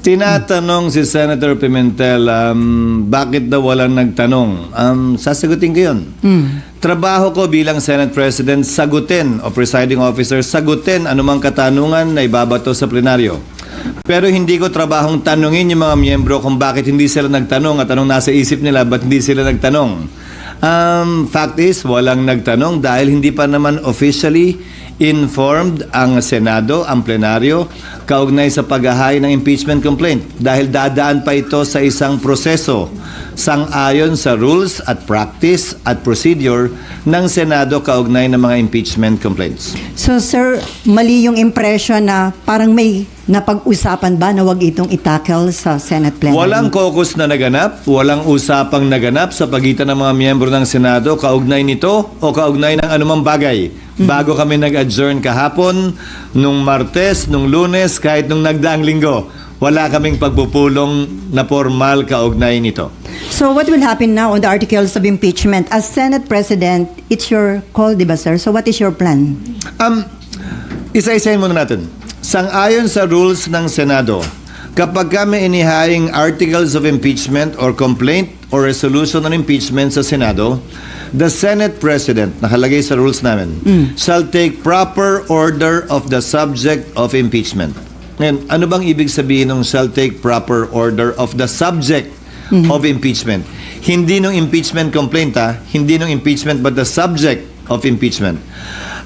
Tinatanong si Senator Pimentel, um, bakit daw walang nagtanong? Um, sasagutin ko yun. Trabaho ko bilang Senate President, sagutin o presiding officer, sagutin anumang katanungan na ibabato sa plenaryo. Pero hindi ko trabahong tanungin yung mga miyembro kung bakit hindi sila nagtanong at anong nasa isip nila, ba't hindi sila nagtanong. Um, fact is, walang nagtanong dahil hindi pa naman officially informed ang Senado, ang plenaryo, kaugnay sa paghahay ng impeachment complaint dahil dadaan pa ito sa isang proseso sang-ayon sa rules at practice at procedure ng Senado kaugnay ng mga impeachment complaints. So sir, mali yung impression na parang may napag-usapan ba na wag itong itackle sa Senate plenary? Walang caucus na naganap, walang usapang naganap sa pagitan ng mga miyembro ng Senado kaugnay nito o kaugnay ng anumang bagay. Bago kami nag-adjourn kahapon, nung Martes, nung Lunes, kahit nung nagdaang linggo, wala kaming pagpupulong na formal kaugnay nito. So what will happen now on the articles of impeachment? As Senate President, it's your call, di ba sir? So what is your plan? Um, isa-isahin muna natin. Sang-ayon sa rules ng Senado, kapag kami inihaing articles of impeachment or complaint or resolution on impeachment sa Senado, the Senate President, nakalagay sa rules namin, shall take proper order of the subject of impeachment. Ngayon, ano bang ibig sabihin ng shall take proper order of the subject of impeachment? Hindi nung impeachment complaint ha, hindi nung impeachment but the subject of impeachment.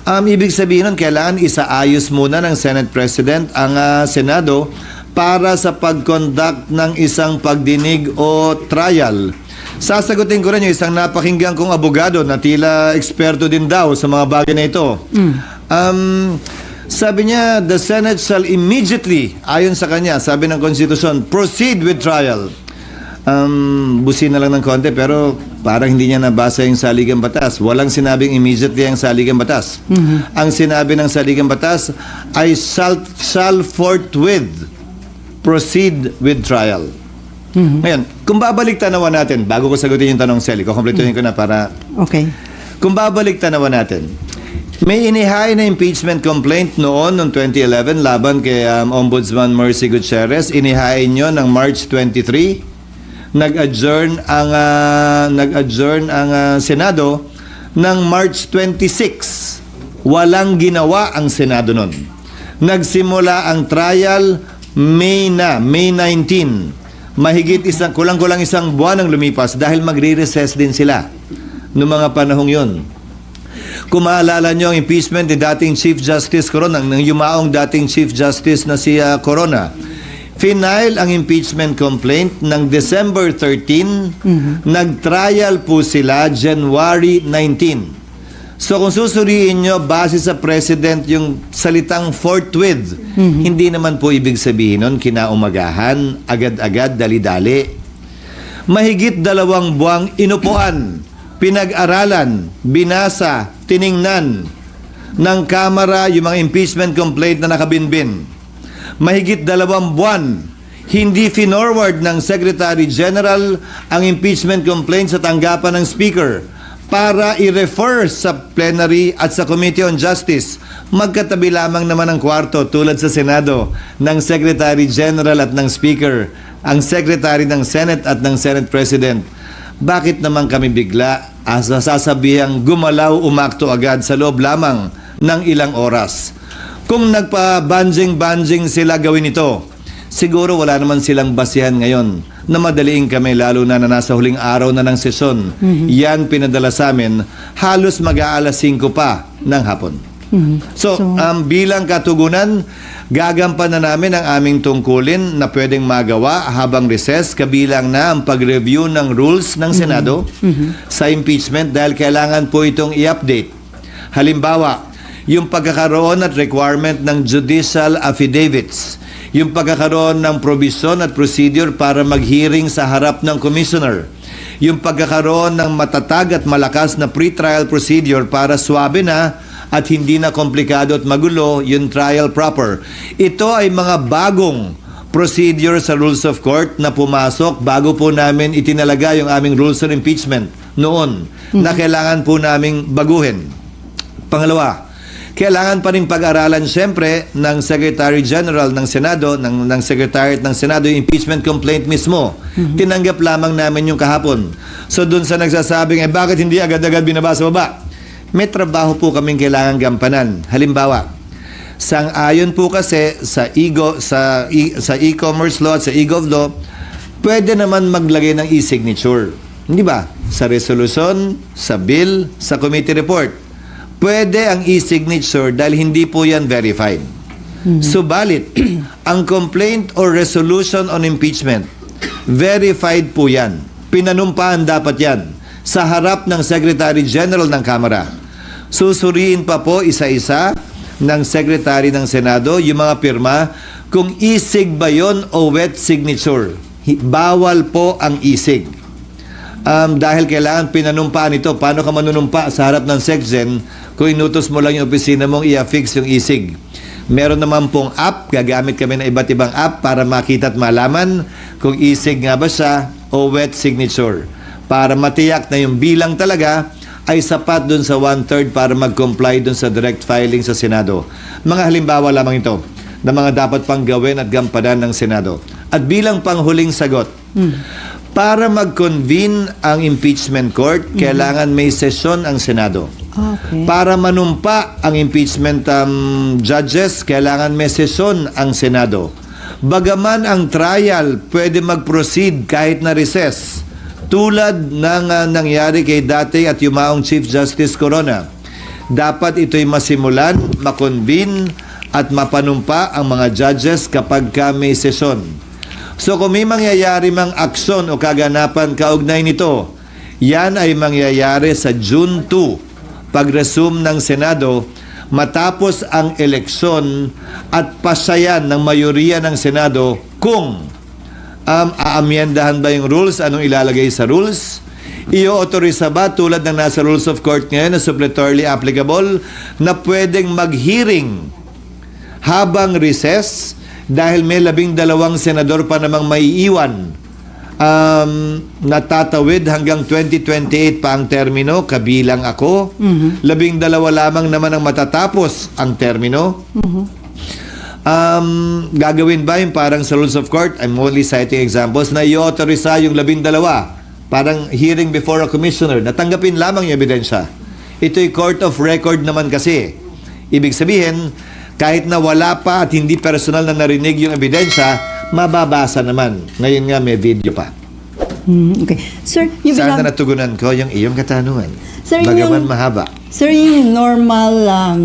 Um, ibig sabihin nun, kailangan isaayos muna ng Senate President ang ah, Senado para sa pag-conduct ng isang pagdinig o trial. Sasagutin ko rin yung isang napakinggan kong abogado na tila eksperto din daw sa mga bagay na ito. Um, sabi niya, the Senate shall immediately, ayon sa kanya, sabi ng Constitution, proceed with trial. Um, busin na lang ng konti pero parang hindi niya nabasa yung saligang batas. Walang sinabing immediately ang saligang batas. Ang sinabi ng saligang batas ay shall, shall forthwith proceed with trial. Ngayon, kung babalik tanawan natin, bago ko sagutin yung tanong, Sally, kukompletuhin ko na para Okay. kung babalik tanawan natin, may inihay na impeachment complaint noon noong 2011 laban kay um, Ombudsman Mercy Gutierrez. Inihay nyo ng March 23. Nag-adjourn ang ah, nag-adjourn ang ah, Senado ng March 26. Walang ginawa ang Senado noon. Nagsimula ang trial May na, May 19. Mahigit isang, kulang-kulang isang buwan ang lumipas dahil magre-recess din sila noong mga panahong yon. Kung maalala nyo ang impeachment ni dating Chief Justice Corona, ng yumaong dating Chief Justice na si ah, Corona, final ang impeachment complaint ng December 13, nag-trial po sila January 19. So kung susuriin nyo, base sa President yung salitang forthwith, hindi naman po ibig sabihin nun kinaumagahan, agad-agad, dali-dali. Mahigit dalawang buwang inupuan, pinag-aralan, binasa, tiningnan ng Kamara yung mga impeachment complaint na nakabinbin. Mahigit dalawang buwan, hindi finorward ng Secretary General ang impeachment complaint sa tanggapan ng Speaker para i-refer sa plenary at sa Committee on Justice. Magkatabi lamang naman ang kwarto tulad sa Senado ng Secretary General at ng Speaker, ang Secretary ng Senate at ng Senate President. Bakit naman kami bigla asa sasabihang gumalaw umakto agad sa loob lamang ng ilang oras? Kung nagpa-banjing-banjing sila gawin ito, siguro wala naman silang basihan ngayon na madaliin kami lalo na na nasa huling araw na ng sesyon. Yan pinadala sa amin halos mag-aalas 5 pa ng hapon. So, So- um, bilang katugunan, gagampan na namin ang aming tungkulin na pwedeng magawa habang recess, kabilang na ang pag-review ng rules ng Senado sa impeachment dahil kailangan po itong i-update. Halimbawa, yung pagkakaroon at requirement ng judicial affidavits, yung pagkakaroon ng provision at procedure para mag-hearing sa harap ng commissioner, yung pagkakaroon ng matatag at malakas na pre-trial procedure para swabe na at hindi na komplikado at magulo yung trial proper. Ito ay mga bagong procedure sa rules of court na pumasok bago po namin itinalaga yung aming rules on impeachment noon na kailangan po naming baguhin. Pangalawa, kailangan pa rin pag-aralan siyempre ng Secretary General ng Senado, ng, ng Secretariat ng Senado, yung impeachment complaint mismo. Tinanggap lamang namin yung kahapon. So dun sa nagsasabing, eh bakit hindi agad-agad binabasa baba? May trabaho po kaming kailangan gampanan. Halimbawa, sang-ayon po kasi sa ego sa e- sa e-commerce law at sa e-gov law, pwede naman maglagay ng e-signature. Hindi ba? Sa resolution, sa bill, sa committee report. Pwede ang e-signature dahil hindi po yan verified. Subalit, ang complaint or resolution on impeachment, verified po yan. Pinanumpaan dapat yan sa harap ng Secretary General ng Kamara. Susuriin pa po isa-isa ng Secretary ng Senado yung mga pirma kung isig ba yon o wet signature. Bawal po ang isig. Um, dahil kailangan pinanumpaan ito. Paano ka manunumpa sa harap ng SecGen kung inutos mo lang yung opisina mong i-affix yung isig? Meron naman pong app, gagamit kami ng iba't ibang app para makita at malaman kung isig nga ba siya o wet signature. Para matiyak na yung bilang talaga ay sapat dun sa one-third para mag-comply dun sa direct filing sa Senado. Mga halimbawa lamang ito na mga dapat pang gawin at gampanan ng Senado. At bilang panghuling sagot, para mag-convene ang impeachment court, kailangan may sesyon ang Senado. Okay. Para manumpa ang impeachment um, judges, kailangan may sesyon ang Senado. Bagaman ang trial pwede mag-proceed kahit na recess, tulad ng uh, nangyari kay dati at yumaong Chief Justice Corona. Dapat ito'y masimulan, makonvene at mapanumpa ang mga judges kapag ka may sesyon. So kung may mangyayari mang aksyon o kaganapan kaugnay nito, yan ay mangyayari sa June 2, pag-resume ng Senado matapos ang eleksyon at pasayan ng mayoriya ng Senado kung um, aamyendahan ba yung rules, anong ilalagay sa rules, i-authorize ba tulad ng nasa rules of court ngayon na suppletorily applicable na pwedeng mag-hearing habang recess dahil may labing dalawang senador pa namang may iwan um, natatawid hanggang 2028 pa ang termino, kabilang ako. Labing dalawa lamang naman ang matatapos ang termino. Um, gagawin ba yung parang sa rules of court? I'm only citing examples na i-authorize yung labing dalawa. Parang hearing before a commissioner. Natanggapin lamang yung ebidensya. Ito'y court of record naman kasi. Ibig sabihin, kahit na wala pa at hindi personal na narinig yung ebidensya, mababasa naman. Ngayon nga may video pa. Hmm, okay. Sir, yung Sana bilang, natugunan ko yung iyong katanungan. Sir, Bagaman yung- mahaba. sir, yung normal um,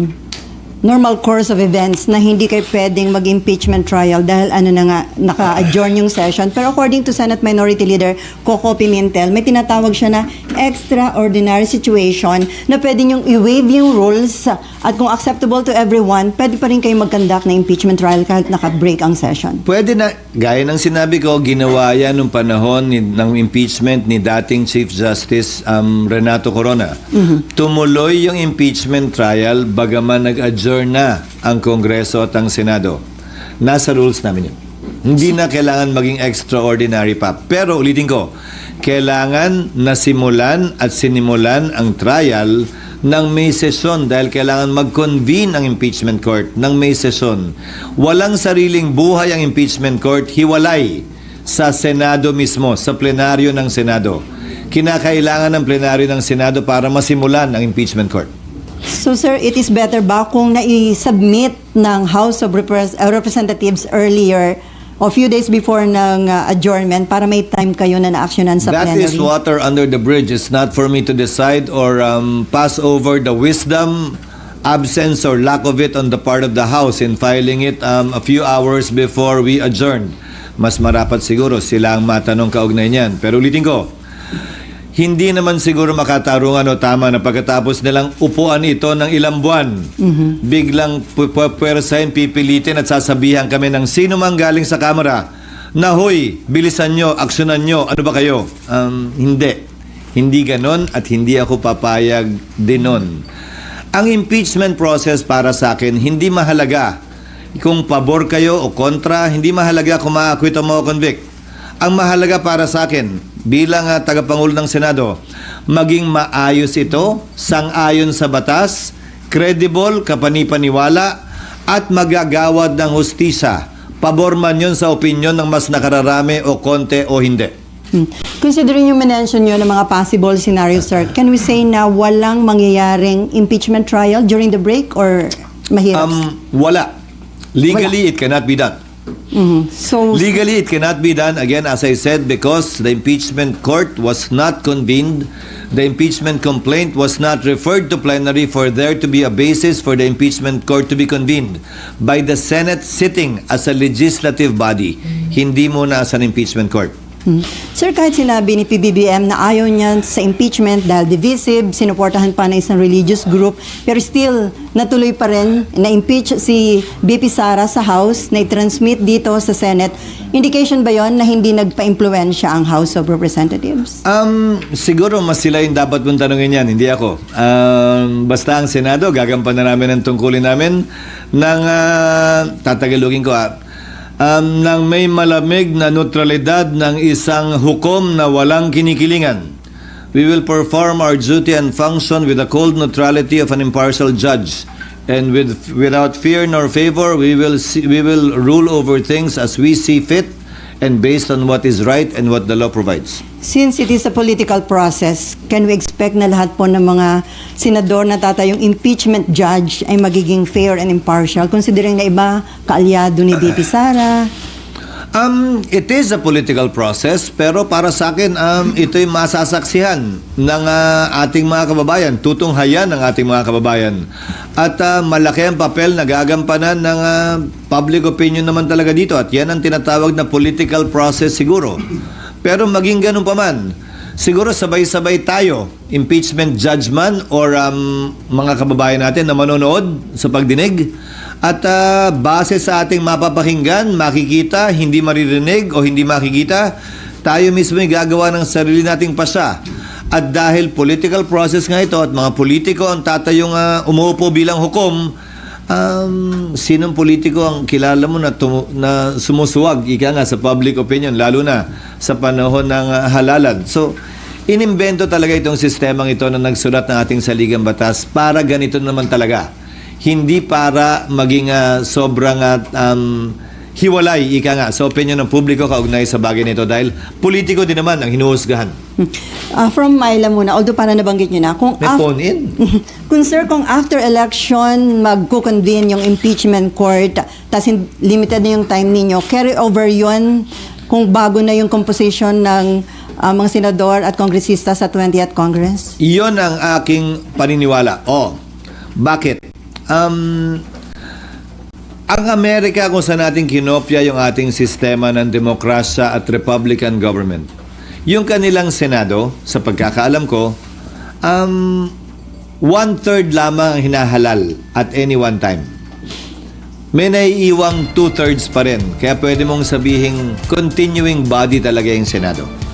normal course of events na hindi kayo pwedeng mag-impeachment trial dahil ano na nga, naka-adjourn yung session. Pero according to Senate Minority Leader Coco Pimentel, may tinatawag siya na extraordinary situation na pwede niyong i-waive yung rules at kung acceptable to everyone, pwede pa rin kayo mag-conduct na impeachment trial kahit naka-break ang session. Pwede na, gaya ng sinabi ko, ginawa yan nung panahon ni, ng impeachment ni dating Chief Justice um, Renato Corona. Tumuloy yung impeachment trial bagaman nag-adjourn na ang Kongreso at ang Senado. Nasa rules namin yun. Hindi na kailangan maging extraordinary pa. Pero ulitin ko, kailangan nasimulan at sinimulan ang trial ng may sesyon dahil kailangan mag-convene ang impeachment court ng may sesyon. Walang sariling buhay ang impeachment court, hiwalay sa Senado mismo, sa plenaryo ng Senado. Kinakailangan ng plenaryo ng Senado para masimulan ang impeachment court. So sir, it is better ba kung nai-submit ng House of Repres- uh, Representatives earlier o few days before ng uh, adjournment para may time kayo na na-actionan sa That plenary? is water under the bridge. It's not for me to decide or um, pass over the wisdom, absence, or lack of it on the part of the House in filing it um, a few hours before we adjourn. Mas marapat siguro sila ang matanong kaugnay niyan. Pero ulitin ko, hindi naman siguro makatarungan o tama na pagkatapos nilang upuan ito ng ilang buwan, biglang pu- pu- puwersahin, pipilitin at sasabihan kami ng sino mang galing sa kamera na huy, bilisan nyo, aksyonan nyo, ano ba kayo? Um, hindi. Hindi ganon at hindi ako papayag din nun. Ang impeachment process para sa akin, hindi mahalaga kung pabor kayo o kontra, hindi mahalaga kung ma-acquit o ma-convict. Ang mahalaga para sa akin, bilang uh, tagapangulo ng Senado, maging maayos ito, sang-ayon sa batas, credible, kapanipaniwala, at magagawad ng hustisya. Pabor man yun sa opinyon ng mas nakararami o konti o hindi. Hmm. Considering yung mention nyo ng mga possible scenarios, sir, can we say na walang mangyayaring impeachment trial during the break or mahirap? Um, wala. Legally, it cannot be done. Mhm. So, Legally, it cannot be done, again, as I said, because the impeachment court was not convened. The impeachment complaint was not referred to plenary for there to be a basis for the impeachment court to be convened by the Senate sitting as a legislative body, hindi muna as an impeachment court. Hmm. Sir, kahit sinabi ni PBBM na ayaw niya sa impeachment dahil divisive, sinuportahan pa ng isang religious group, pero still, natuloy pa rin na-impeach si BP Sara sa House, na i-transmit dito sa Senate. Indication ba yon na hindi nagpa-impluensya ang House of Representatives? Um, siguro mas sila yung dapat mong tanongin yan, hindi ako. Um, basta ang Senado, gagampanan namin ang tungkulin namin ng, uh, tatagalugin ko ah, um, ng may malamig na neutralidad ng isang hukom na walang kinikilingan. We will perform our duty and function with the cold neutrality of an impartial judge. And with, without fear nor favor, we will, see, we will rule over things as we see fit and based on what is right and what the law provides. Since it is a political process, can we expect na lahat po ng mga senador na tatayong impeachment judge ay magiging fair and impartial considering na iba kaalyado ni BP Sara? Um, it is a political process pero para sa akin um, ito'y masasaksihan ng ah, ating mga kababayan, tutunghayan ng ating mga kababayan. At ah, malaki ang papel na gagampanan ng ah, public opinion naman talaga dito at yan ang tinatawag na political process siguro. Pero maging ganun pa man, siguro sabay-sabay tayo, impeachment judgment or um, mga kababayan natin na manonood sa pagdinig at ah, base sa ating mapapakinggan, makikita, hindi maririnig o hindi makikita, tayo mismo ay gagawa ng sarili nating pasya. At dahil political process nga ito at mga politiko ang tatayong uh, umuupo bilang hukom, um, sinong politiko ang kilala mo na, tumu- na sumusuwag, ika nga, sa public opinion, lalo na sa panahon ng ah, halalan. So, inimbento talaga itong sistemang ito na nagsulat ng ating saligang batas para ganito naman talaga hindi para maging ah, sobrang at um, hiwalay, ika nga, sa opinion ng publiko kaugnay sa bagay nito dahil politiko din naman ang hinuhusgahan. Ah, from Myla muna, although para nabanggit nyo na, kung, May af- phone in. kung sir, kung after election magko-convene yung impeachment court, hin- limited na yung time ninyo, carry over yun kung bago na yung composition ng ah, mga senador at kongresista sa 20th Congress? Iyon ang aking paniniwala. Oh, bakit? Um, ang Amerika kung saan natin kinopya yung ating sistema ng demokrasya at Republican government. Yung kanilang Senado, sa pagkakaalam ko, um, one-third lamang ang hinahalal at any one time. May naiiwang two-thirds pa rin. Kaya pwede mong sabihing continuing body talaga yung Senado.